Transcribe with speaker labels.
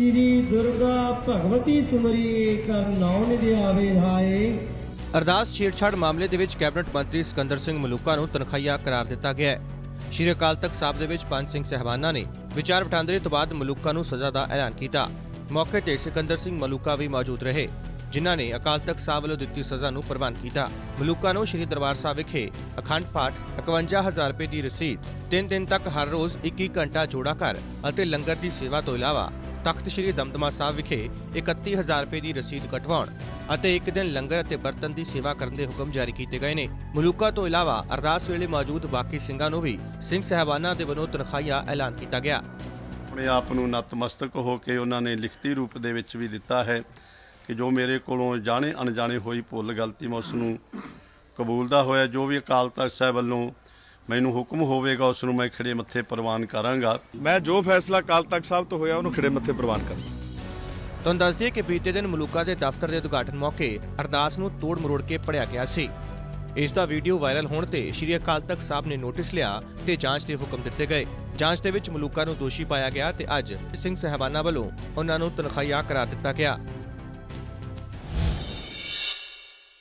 Speaker 1: ਸ਼੍ਰੀ ਦੁਰਗਾ ਭਗਵਤੀ ਸੁਮਰੀ ਕਰ ਨਾਉ ਨਿਧਿਆਵੇ ਹਾਏ।
Speaker 2: ਅਰਦਾਸ ਛੇੜਛਾੜ ਮਾਮਲੇ ਦੇ ਵਿੱਚ ਕੈਬਨਿਟ ਮੰਤਰੀ ਸਿਕੰਦਰ ਸਿੰਘ ਮਲੂਕਾ ਨੂੰ ਤਨਖਾਹੀਆ ਕਰਾਰ ਦਿੱਤਾ ਗਿਆ ਹੈ। ਸ਼੍ਰੀ ਅਕਾਲ ਤਖਤ ਸਾਹਿਬ ਦੇ ਵਿੱਚ ਪੰਜ ਸਿੰਘ ਸਹਿਬਾਨਾਂ ਨੇ ਵਿਚਾਰ ਵਟਾਂਦਰੇ ਤੋਂ ਬਾਅਦ ਮਲੂਕਾ ਨੂੰ ਸਜ਼ਾ ਦਾ ਐਲਾਨ ਕੀਤਾ। ਮੌਕੇ ਤੇ ਸਿਕੰਦਰ ਸਿੰਘ ਮਲੂਕਾ ਵੀ ਮੌਜੂਦ ਰਹੇ, ਜਿਨ੍ਹਾਂ ਨੇ ਅਕਾਲ ਤਖਤ ਸਾਹਿਬ ਵੱਲੋਂ ਦਿੱਤੀ ਸਜ਼ਾ ਨੂੰ ਪ੍ਰਵਾਨ ਕੀਤਾ। ਮਲੂਕਾ ਨੂੰ ਸ਼੍ਰੀ ਦਰਬਾਰ ਸਾਹਿਬ ਵਿਖੇ ਅਖੰਡ ਪਾਠ 51000 ਰੁਪਏ ਦੀ ਰਸੀਦ, ਤਿੰਨ ਦਿਨ ਤੱਕ ਹਰ ਰੋਜ਼ 21 ਘੰਟਾ ਜੋੜਾ ਕਰ ਅਤੇ ਲੰਗਰ ਦੀ ਸੇਵਾ ਤੋਂ ਇਲਾਵਾ ਤਖਤ ਸ੍ਰੀ ਦਮਦਮਾ ਸਾਹਿਬ ਵਿਖੇ 31000 ਰੁਪਏ ਦੀ ਰਸੀਦ ਕਟਵਾਉਣ ਅਤੇ ਇੱਕ ਦਿਨ ਲੰਗਰ ਅਤੇ ਬਰਤਨ ਦੀ ਸੇਵਾ ਕਰਨ ਦੇ ਹੁਕਮ ਜਾਰੀ ਕੀਤੇ ਗਏ ਨੇ। ਮਲੂਕਾ ਤੋਂ ਇਲਾਵਾ ਅਰਦਾਸ ਵੇਲੇ ਮੌਜੂਦ ਬਾਕੀ ਸਿੰਘਾਂ ਨੂੰ ਵੀ ਸਿੰਘ ਸਹਿਬਾਨਾਂ ਦੇ ਵੱਲੋਂ ਤਨਖਾਹੀਆ ਐਲਾਨ ਕੀਤਾ ਗਿਆ।
Speaker 3: ਆਪਣੇ ਆਪ ਨੂੰ ਨਤਮਸਤਕ ਹੋ ਕੇ ਉਹਨਾਂ ਨੇ ਲਿਖਤੀ ਰੂਪ ਦੇ ਵਿੱਚ ਵੀ ਦਿੱਤਾ ਹੈ ਕਿ ਜੋ ਮੇਰੇ ਕੋਲੋਂ ਜਾਣੇ ਅਣਜਾਣੇ ਹੋਈ ਭੁੱਲ ਗਲਤੀ ਮੈਂ ਉਸ ਨੂੰ ਕਬੂਲਦਾ ਹੋਇਆ, ਜੋ ਵੀ ਅਕਾਲ ਤਖਤ ਸਾਹਿਬ ਵੱਲੋਂ ਮੈਨੂੰ ਹੁਕਮ ਹੋਵੇਗਾ ਉਸ ਨੂੰ ਮੈਂ ਖੜੇ ਮੱਥੇ ਪ੍ਰਵਾਨ ਕਰਾਂਗਾ।
Speaker 4: ਮੈਂ ਜੋ ਫੈਸਲਾ ਕਾਲ ਤਖਤ ਸਾਹਿਬ ਤੋਂ ਹੋਇਆ ਉਹਨੂੰ ਖੜੇ ਮੱਥੇ ਪ੍ਰਵਾਨ ਕਰਾਂ।
Speaker 2: ਤੁਹਾਨੂੰ ਦੱਸ ਦਈਏ ਕਿ ਬੀਤੇ ਦਿਨ ਮਲੂਕਾ ਦੇ ਦਫ਼ਤਰ ਦੇ ਉਦਘਾਟਨ ਮੌਕੇ ਅਰਦਾਸ ਨੂੰ ਤੋੜ ਮਰੋੜ ਕੇ ਪੜਿਆ ਗਿਆ ਸੀ। ਇਸ ਦਾ ਵੀਡੀਓ ਵਾਇਰਲ ਹੋਣ ਤੇ ਸ਼੍ਰੀ ਅਕਾਲ ਤਖਤ ਸਾਹਿਬ ਨੇ ਨੋਟਿਸ ਲਿਆ ਤੇ ਜਾਂਚ ਦੇ ਹੁਕਮ ਦਿੱਤੇ ਗਏ। ਜਾਂਚ ਦੇ ਵਿੱਚ ਮਲੂਕਾ ਨੂੰ ਦੋਸ਼ੀ ਪਾਇਆ ਗਿਆ ਤੇ ਅੱਜ ਸਿੰਘ ਸਹਿਬਾਨਾ ਵੱਲੋਂ ਉਹਨਾਂ ਨੂੰ ਤਨਖਾਹੀਆ ਕਰਾਰ ਦਿੱਤਾ ਗਿਆ।